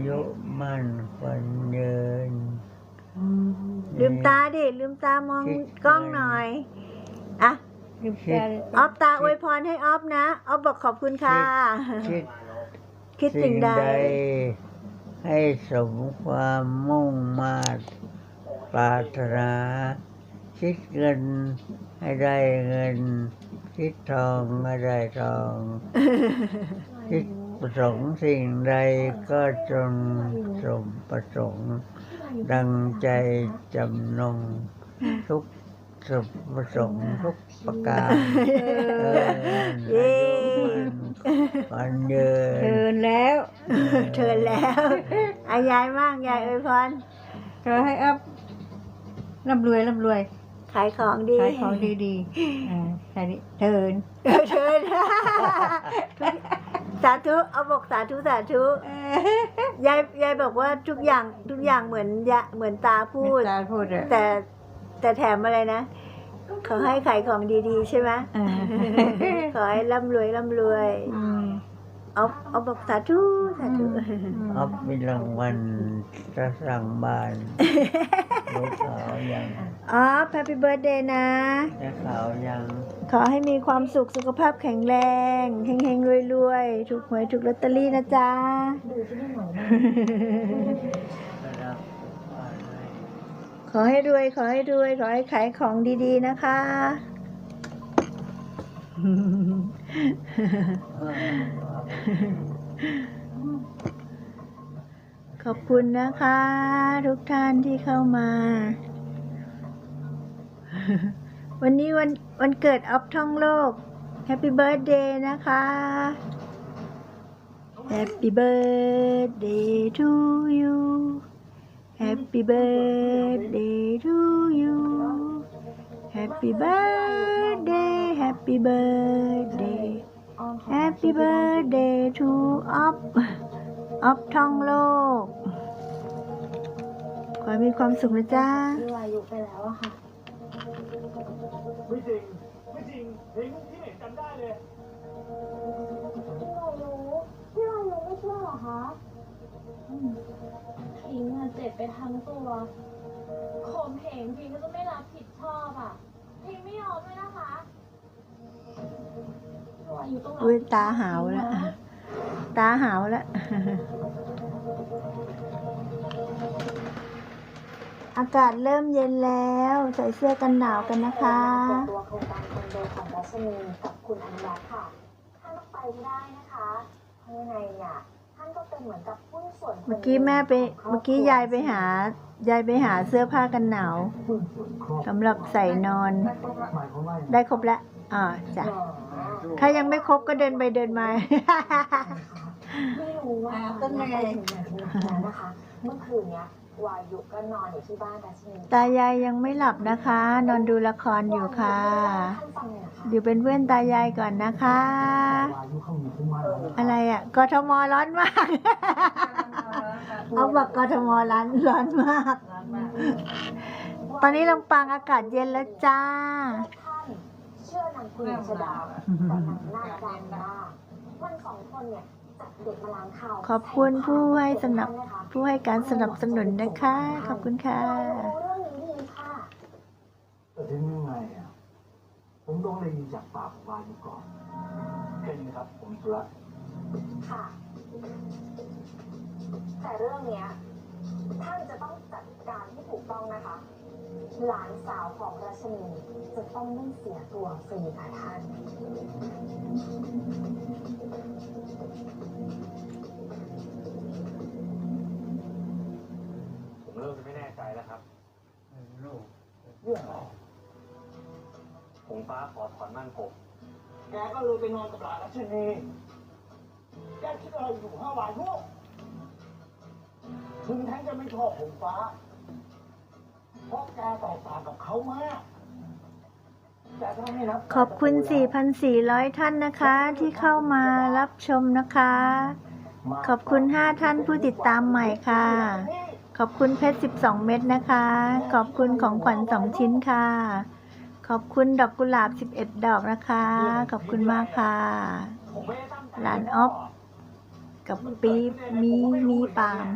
อายุมั่นขวัญยืนลืมตาดิ ลืมตามองกล้องหน่อย อะลืมตาเลยออฟตาอวยพรให้ออฟนะ ออฟบอกขอบคุณค่ะ คิดคิดสิ่งใด ให้สมความมุ่งมาตรปรารถนา คิดเงินให้ได้เงิน คิดทองให้ได้ทอง คิด ประสงค์สิ่งใดก็จงสมประสงค์ ดังใจจำนงทุกสมประสงค์ทุกประการเออเย้อายุมันวันยืเดินนแล้วเชิญแล้วอายายมากยายอวยพรขอให้อัพร่ำรวยร่ำรวยขายของดีขายของดีๆอ่าแค่นี้เดินเออเชิญสาธุเอาบอกสาธุสาธุยายยายบอกว่าทุกอย่างทุกอย่างเหมือนยะเหมือนตาพูด ตาพูดอะแต่แต่แถมอะไรนะขอให้ขายของดีๆ ใช่ไหมอ่าขอให้ร่ำรวยร่ำรวย อืม เอาเอาบอกสาธุสาธุออฟมีรางวัลจะสั่งบ้านรู้ขาวยังอ๋อแฮปปี้เบิร์ดเดย์นะจะขาวยัง ขอให้มีความสุขสุขภาพแข็งแรงเฮงๆรวยๆถูกหวยถูกลอตเตอรี่นะจ๊ะนะครับว่าไงขอให้รวย ขอให้รวย ขอให้ขายของดีๆนะคะ ขอบคุณนะคะ ทุกท่านที่เข้ามา วันนี้วันวันเกิดออฟท่องโลก Happy Birthday นะคะ Happy Birthday to you Happy birthday to you Happy birthday Happy birthday Happy birthday to Op Op ท่องโลก ขอให้มีความสุขนะจ๊ะที่วายุไปแล้วอะค่ะ ไม่จริง ไม่จริงเห็นที่ไหนจำได้เลย พี่วายุพี่วายุไม่เชื่อเหรอคะอืมพิงอะเจ็บไปทั้งตัวข่มเหงพิงก็จะไม่รับผิดชอบอะพิงไม่ยอมเลยนะคะพี่วายุต้ องรับอุ้ยตาหาวแล้วตาหาวแล้วอากาศเริ่มเย็นแล้ว ใส่เสื้อกันหนาวกันนะคะเปิดตัวโครงการคอนโดของรัชนีกับคุณอนุรักษ์ค่ะท่านต้องไปให้ได้นะคะเพราะยังไงเนี่ยท่านก็เป็นเหมือนกับหุ้นส่วนคนเมื่อกี้แม่ไป เมื่อกี้ยายไปหายายไปหาเสื้อผ้ากันหนาวสำหรับใส่นอนหมายความว่าอย่างไรได้ครบแล้ว อ่าจ้ะถ้ายังไม่ครบก็เดินไปเดินมา ไม่รู้ว่าอ่าต้นไม้ถึงอย่างที่แล้วนะคะเมื่อคืนเนี้ยวายุก็นอนอยู่ที่บ้านรัชนีตายายยังไม่หลับนะคะ นอนดูละครอยู่ค่ะท่านฟังหน่อยนะคะอยู่เป็นเพื่อนตายายก่อนนะคะวายุเข้ามีขึ้นมาแล้วอะไรอะกทมร้อนมาก เอาบอกกทมร้อนร้อนมาก ตอนนี้ลำปางอากาศเย็นแล้วจ้าท่าน เชื่อนางคุณชดาแต่นางหน้าดำมากมันสองคนเนี่ยจับเด็กมาล้างข่าวขอบคุณผู้ให้สนับผู้ให้การสนับสนุนนะคะ ขอบคุณค่ะวายุรู้เรื่องนี้ดีค่ะแต่ถึงยังไงอะผมต้องได้ยินจากปากของวายุก่อนแค่นี้นะครับผมมีธุระค่ะ แต่เรื่องเนี้ยท่านจะต้องจัดการที่ถูกต้องนะคะ หลานสาวของราชนีจะต้องไม่เสียตัวฟรีค่ะท่าน ผมเริ่มจะไม่แน่ใจแล้วครับ ลูกเรื่องอะไรผมฟ้าขอถอนมั่นผมแกก็เลยไปนอนกับหลานรัชนีแกคิดอะไรอยู่ห้าวายุถึงท่านจะไม่ชอบผมฟ้า เพราะแกแตกต่างกับเขามากแต่ถ้าไม่นับขอบคุณ 4,400 ท่านนะคะ ที่เข้ามารับชมนะคะ ขอบคุณ 5 ท่านผู้ติดตามใหม่ค่ะ ขอบคุณเพชร 12 เม็ดนะคะ ขอบคุณของขวัญ 2 ชิ้นค่ะ ขอบคุณดอกกุหลาบ 11 ดอกนะคะ ขอบคุณมากค่ะผมไม่ได้ตั้งใจหลานอ๊อฟกกับปี๊บมีมีปาล์ม